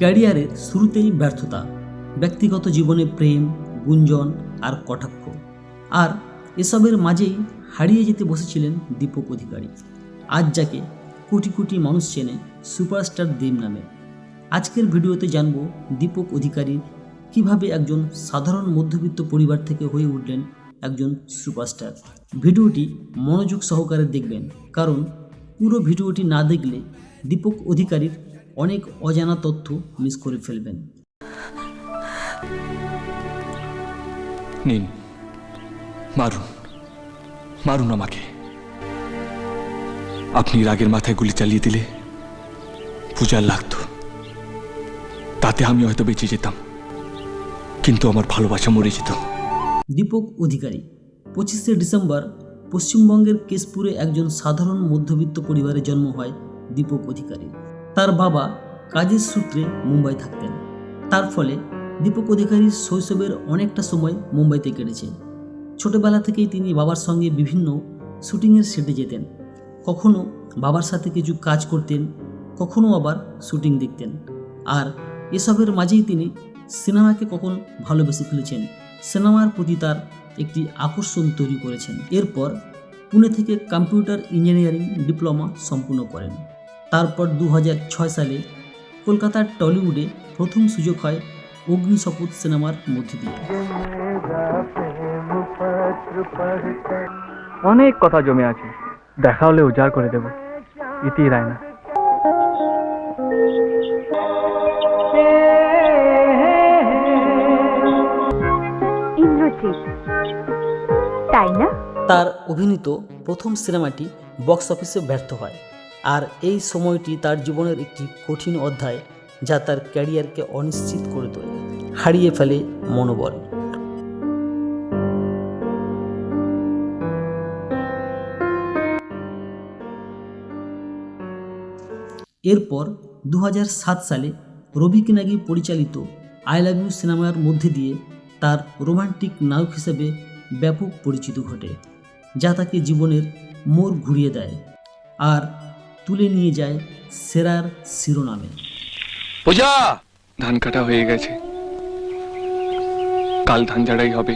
ক্যারিয়ারের শুরুতেই ব্যর্থতা, ব্যক্তিগত জীবনে প্রেম, গুঞ্জন আর কটাক্ষ। আর এসবের মাঝেই হারিয়ে যেতে বসেছিলেন দীপক অধিকারী। আজ যাকে কোটি কোটি মানুষ চেনে সুপারস্টার দেব নামে। আজকের ভিডিওতে জানব দীপক অধিকারী কীভাবে একজন সাধারণ মধ্যবিত্ত পরিবার থেকে হয়ে উঠলেন একজন সুপারস্টার। ভিডিওটি মনোযোগ সহকারে দেখবেন, কারণ পুরো ভিডিওটি না দেখলে দীপক অধিকারীর অনেক অজানা তথ্য মিস করে ফেলবেন। নিন মারুন মারুন আমাকে। আপনি রাগের মাথায় গুলি চালিয়ে দিলে পূজার লাগতো। তাতে আমি হয়তো বেঁচে যেতাম কিন্তু আমার ভালোবাসা মরে যেত। দীপক অধিকারী পঁচিশে ডিসেম্বর পশ্চিমবঙ্গের কেশপুরে একজন সাধারণ মধ্যবিত্ত পরিবারে জন্ম হয় দীপক অধিকারী। তার বাবা কাজের সূত্রে মুম্বাই থাকতেন। তার ফলে দীপক অধিকারীর শৈশবের অনেকটা সময় মুম্বাইতে কেটেছে। ছোটবেলা থেকেই তিনি বাবার সঙ্গে বিভিন্ন শুটিংয়ের সেটে যেতেন। কখনো বাবার সাথে কিছু কাজ করতেন, কখনো আবার শুটিং দেখতেন। আর এসবের মাঝেই তিনি সিনেমাকে কখন ভালোবেসে ফেলেছেন, সিনেমার প্রতি তার একটি আকর্ষণ তৈরি করেছেন। এরপর পুনে থেকে কম্পিউটার ইঞ্জিনিয়ারিং ডিপ্লোমা সম্পূর্ণ করেন। তারপর দু হাজার ছয় সালে কলকাতার টলিউডে প্রথম সুযোগ হয় অগ্নিশপথ সিনেমার মধ্যে দিয়ে। অনেক কথা জমে আছে। দেখা হলে উজাড় করে দেব। ইতি রায়না। তাই না? তার অভিনীত প্রথম সিনেমাটি বক্স অফিসে ব্যর্থ হয়। আর এই সময়টি তার জীবনের একটি কঠিন অধ্যায় যা তার ক্যারিয়ারকে অনিশ্চিত করে তোলে। হারিয়ে ফেলে মনোবল। এরপর দু হাজার সাত সালে রবি কিনাগি পরিচালিত আই লাভ ইউ সিনেমার মধ্যে দিয়ে তার রোমান্টিক নায়ক হিসেবে ব্যাপক পরিচিত ঘটে, যা তাকে জীবনের মোড় ঘুরিয়ে দেয়। আর তুলে নিয়ে যায় সেরার শিরোনামে। পূজা! ধান কাটা হয়ে গেছে। কাল ধান ঝাড়াই হবে।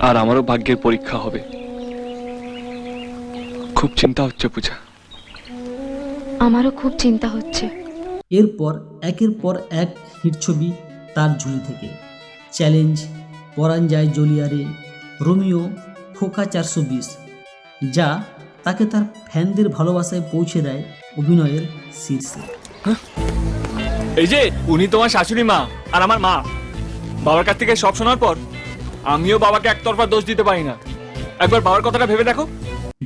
আর আমারও ভাগ্যের পরীক্ষা হবে। খুব চিন্তা হচ্ছে পূজা। আমারও খুব চিন্তা হচ্ছে। এরপর একের পর এক হিট ছবি তার ঝুলি থেকে। চ্যালেঞ্জ পরাণ যায় জলিয়ারে রোমিও খোকা চারশো বিশ যা তাকে তার ফ্যানদের ভালোবাসায় পৌঁছে দেয় অভিনয়ের শীর্ষে। এই যে উনি তোমার শাশুড়ি মা আর আমার মা। বাবার কাছ থেকে সব শোনার পর আমিও বাবাকে একতরফা দোষ দিতে পারি না। একবার বাবার কথাটা ভেবে দেখো।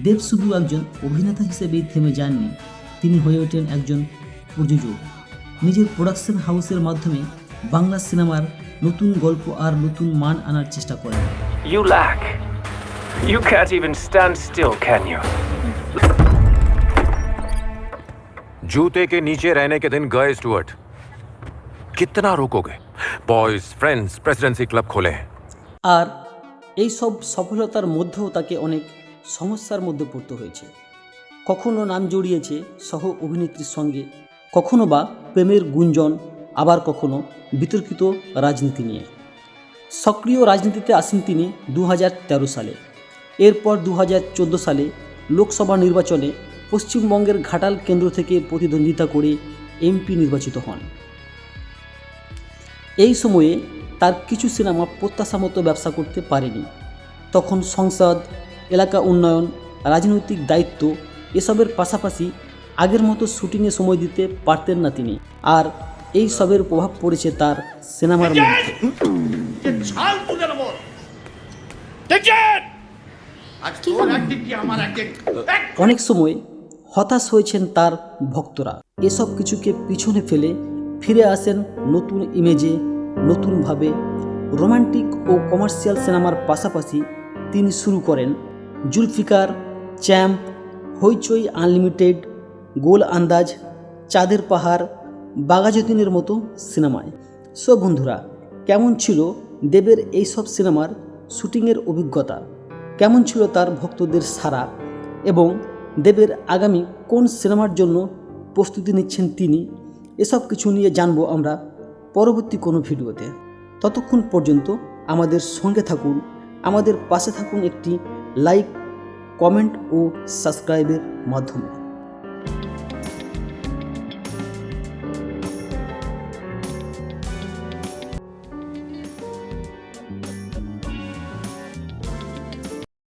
দেব শুধু একজন অভিনেতা হিসেবেই থেমে যাননি। তিনি হয়ে ওঠেন একজন প্রযোজক। নিজের প্রোডাকশন হাউসের মাধ্যমে বাংলা সিনেমার নতুন গল্প আর নতুন মান আনার চেষ্টা করেন। You lack. You can't even stand still, can you? जूते के नीचे रहने के दिन गए स्टुअर्ट कितना रोकोगे बॉयज फ्रेंड्स प्रेसिडेंसी क्लब खोले हैं আর এই সব সফলতার মধ্যেও তাকে অনেক সমস্যার মধ্যে পড়তে হয়েছে কখনো নাম জড়িয়েছে সহ অভিনেত্রীর সঙ্গে কখনো বা প্রেমের গুঞ্জন আবার কখনো বিতর্কিত রাজনীতি নিয়ে সক্রিয় রাজনীতিতে আসেন তিনি দু সালে এরপর দু সালে লোকসভা নির্বাচনে পশ্চিমবঙ্গের ঘাটাল কেন্দ্র থেকে প্রতিদ্বন্দ্বিতা করে এমপি নির্বাচিত হন এই সময়ে তার কিছু সিনেমা প্রত্যাশা মতো ব্যবসা করতে পারেনি তখন সংসদ এলাকা উন্নয়ন রাজনৈতিক দায়িত্ব এসবের পাশাপাশি আগের মতো শুটিংয়ে সময় দিতে পারতেন না তিনি আর এই সবের প্রভাব পড়েছে তার সিনেমার মধ্যে অনেক সময় হতাশ হয়েছেন তার ভক্তরা। এসব কিছুকে পিছনে ফেলে ফিরে আসেন নতুন ইমেজে নতুনভাবে। রোমান্টিক ও কমার্শিয়াল সিনেমার পাশাপাশি তিনি শুরু করেন Zulfiqar champ Hoichoi unlimited Golondaaj Chander পাহাড় বাগাযতীনের মতো সিনেমায় সব বন্ধুরা কেমন ছিল দেবের এইসব সিনেমার শুটিংয়ের অভিজ্ঞতা? কেমন ছিল তার ভক্তদের সারা এবং দেবের আগামী কোন সিনেমার জন্য প্রস্তুতি নিচ্ছেন তিনি, এসব কিছু নিয়ে জানব আমরা পরবর্তী কোনো ভিডিওতে। ততক্ষণ পর্যন্ত আমাদের সঙ্গে থাকুন, আমাদের পাশে থাকুন একটি লাইক, কমেন্ট ও সাবস্ক্রাইবের মাধ্যমে।